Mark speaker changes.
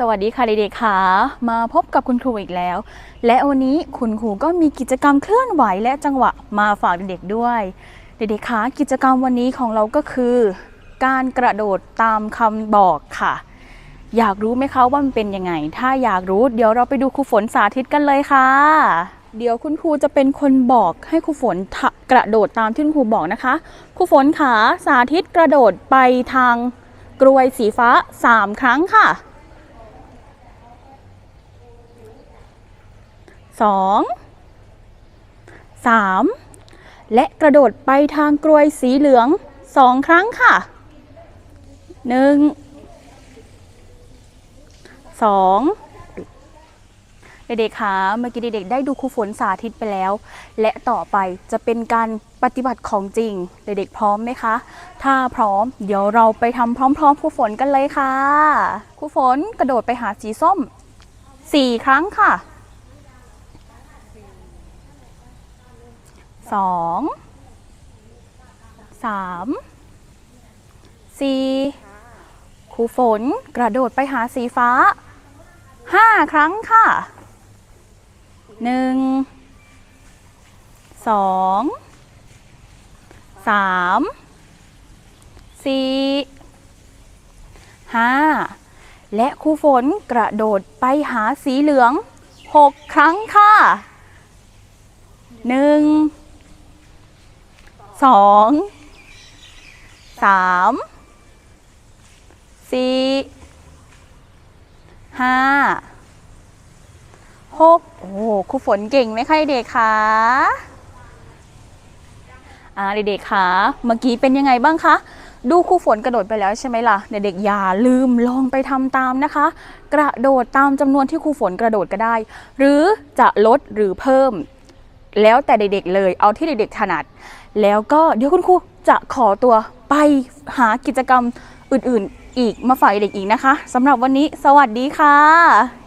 Speaker 1: สวัสดีค่ะเด็กๆค่ะ มาพบกับคุณครูอีกแล้ว และวันนี้คุณครูก็มีกิจกรรมเคลื่อนไหวและจังหวะมาฝากเด็กๆด้วย เด็กๆคะกิจกรรมวันนี้ของเราก็คือ การกระโดดตามคำบอกค่ะ อยากรู้ไหมคะว่ามันเป็นยังไง ถ้าอยากรู้เดี๋ยวเราไปดูครูฝนสาธิตกันเลยค่ะ เดี๋ยวคุณครูจะเป็นคนบอกให้ครูฝนกระโดดตามที่คุณครูบอกนะคะครูฝนขาสาธิตกระโดดไปทางกรวยสีฟ้าสามครั้งค่ะ สองสามและกระโดดไปทางกรวยสีเหลืองสองครั้งค่ะหนึ่งสองเด็กๆคะเมื่อกี้เด็กๆได้ดูครูฝนสาธิตไปแล้ว และต่อไปจะเป็นการปฏิบัติของจริง เด็กๆพร้อมไหมคะ ถ้าพร้อม เดี๋ยวเราไปทำพร้อมๆครูฝนกันเลยค่ะครูฝนกระโดดไปหาสีส้มสี่ครั้งค่ะ สองสามสี่ครูฝนกระโดดไปหาสีฟ้าห้าครั้งค่ะหนึ่งสองสามสี่ห้าและครูฝนกระโดดไปหาสีเหลืองหกครั้งค่ะหนึ่ง สองสามสี่ห้าหกโอ้ครูฝนเก่งไหมคะเด็กคะอ่าเด็กๆคะเมื่อกี้เป็นยังไงบ้างคะดูครูฝนกระโดดไปแล้วใช่ไหมล่ะเด็กๆอย่าลืมลองไปทำตามนะคะ กระโดดตามจำนวนที่ครูฝนกระโดดก็ได้ หรือจะลดหรือเพิ่ม แล้วแต่เด็กๆเลย เอาที่เด็กๆถนัด แล้วก็เดี๋ยวคุณครูจะขอตัวไปหากิจกรรมอื่นๆ อีกมาฝากเด็กอีกนะคะสำหรับวันนี้สวัสดีค่ะ